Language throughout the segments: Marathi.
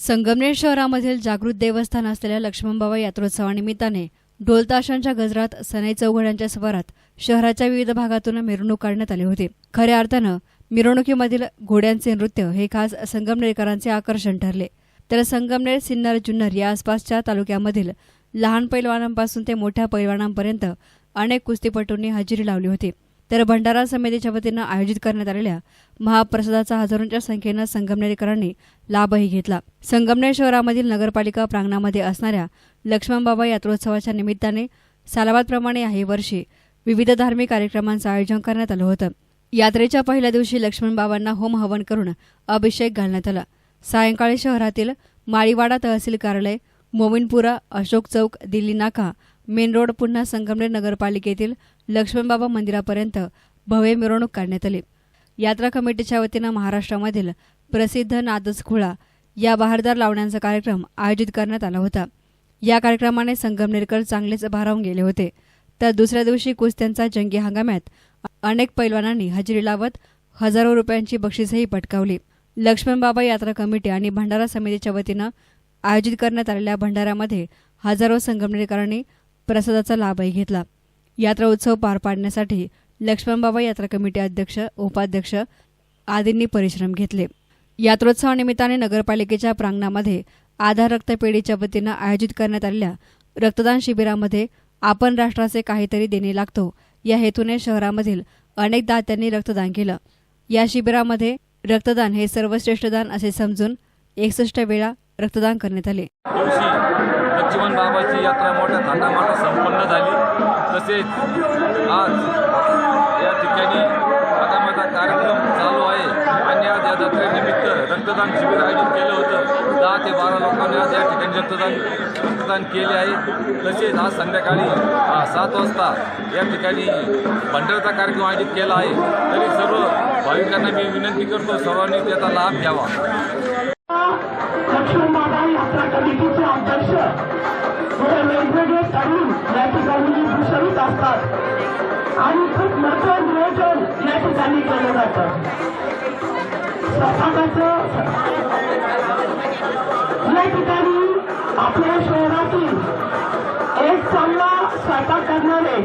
संगमनेर शहरामधील जागृत देवस्थान असलेल्या लक्ष्मणबाबा यात्रोत्सवानिमित्ताने ढोलताशांच्या गजरात सनई चौघड्यांच्या स्वरात शहराच्या विविध भागातून मिरवणूक काढण्यात आली होती. खऱ्या अर्थानं मिरवणुकीमधील घोड्यांचे नृत्य हे खास संगमनेरकरांचे आकर्षण ठरले. तर संगमनेर सिन्नर जुन्नर या आसपासच्या तालुक्यामधील लहान पैलवानांपासून ते मोठ्या पैलवानांपर्यंत अनेक कुस्तीपटूंनी हजेरी लावली होती. तर भंडारा समितीच्या वतीनं आयोजित करण्यात आलेल्या महाप्रसादाचा हजारोंच्या संख्येनं संगमनेरकरांनी लाभही घेतला. संगमनेर शहरामधील नगरपालिका प्रांगणामध्ये असणाऱ्या लक्ष्मणबाबा यात्रोत्सवाच्या निमित्ताने सालाबादप्रमाणे याही वर्षी विविध धार्मिक कार्यक्रमांचं आयोजन करण्यात आलं होतं. यात्रेच्या पहिल्या दिवशी लक्ष्मणबाबांना होम हवन करून अभिषेक घालण्यात आला. सायंकाळी शहरातील माळीवाडा तहसील कार्यालय मोमिनपुरा अशोक चौक दिल्ली नाका मेन रोड पुन्हा संगमनेर नगरपालिकेतील लक्ष्मणबाबा मंदिरापर्यंत भव्य मिरवणूक काढण्यात आली. यात्रा कमिटीच्या वतीनं महाराष्ट्रामधील प्रसिद्ध नादसखुळा या बहारदार लावण्यांचा कार्यक्रम आयोजित करण्यात आला होता. या कार्यक्रमाने संगमनेरकर चांगलेच भारावून गेले होते. तर दुसऱ्या दिवशी कुस्त्यांचा जंगी हंगामात अनेक पैलवानांनी हजेरी लावत हजारो रुपयांची बक्षीसही पटकावली. लक्ष्मणबाबा यात्रा कमिटी आणि भंडारा समितीच्या वतीनं आयोजित करण्यात आलेल्या भंडाऱ्यामध्ये हजारो संगमनेरकरांनी प्रसादाचा लाभही घेतला. यात्रा उत्सव पार पाडण्यासाठी लक्ष्मणबाबा यात्रा कमिटी अध्यक्ष उपाध्यक्ष आदींनी परिश्रम घेतले. यात्रोत्सवानिमित्ताने नगरपालिकेच्या प्रांगणामध्ये आधार रक्तपेढीच्या वतीनं आयोजित करण्यात आलेल्या रक्तदान शिबिरामध्ये आपण राष्ट्राचे काहीतरी देणे लागतो. या हेतूने शहरामधील अनेक दात्यांनी रक्तदान केलं. या शिबिरामध्ये रक्तदान हे सर्वश्रेष्ठ दान असे समजून एकसष्ट वेळा रक्तदान करण्यात आले. लक्ष्मण बाबाची यात्रा मोठ्या थाटामाटात संपन्न झाली. तसेच आज या ठिकाणी आगामाचा कार्यक्रम चालू आहे आणि आज या जत्रेनिमित्त रक्तदान शिबिर आयोजित केलं होतं. दहा ते बारा लोकांनी आज या ठिकाणी रक्तदान रक्तदान केले आहे. तसेच आज संध्याकाळी सात वाजता या ठिकाणी भंडाराचा कार्यक्रम आयोजित केला आहे. तरी सर्व भाविकांना मी विनंती करतो सर्वांनी त्याचा लाभ घ्यावा. यात्रा कमिटीचे अध्यक्ष. हे वेगवेगळे तरुण या ठिकाणी असतात. आणि खूप मोठं नियोजन या ठिकाणी केलं जातं. स्वतःचं या ठिकाणी आपल्या शहरातील एक चांगला स्वयंपाक करणारे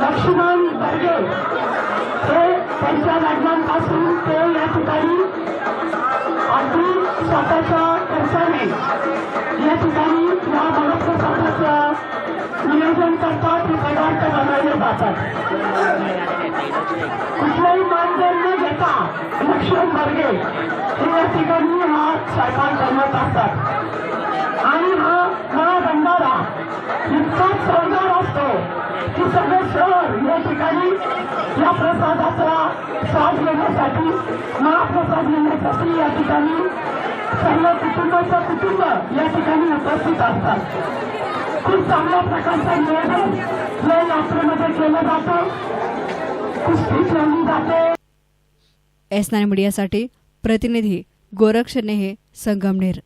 लक्ष्मण बर्गे हे त्यांच्या लग्नांपासून अगदी स्वतःच्या खर्चाने या ठिकाणी या महाप्रसादाचं नियोजन करतात हे पदार्थ बनवले जातात. कुठलाही मानधन न घेता लक्ष्मण बर्गे हे या ठिकाणी हा स्वयंपाक बनवत असतात. आणि हा महाभंडारा इतका चौदार असतो की सगळे शहर या ठिकाणी या प्रसादाचा स्वाद घेण्यासाठी महाप्रसाद घेण्यासाठी या ठिकाणी सर्व कुटुंबाचं कुटुंब या ठिकाणी उपस्थित असतात. खूप चांगल्या प्रकारचं नियोजन या यात्रेमध्ये केलं जातं. कुस्ती ठेवली जाते. एस नाईन मीडियासाठी प्रतिनिधी गोरक्ष नेहे संगमनेर.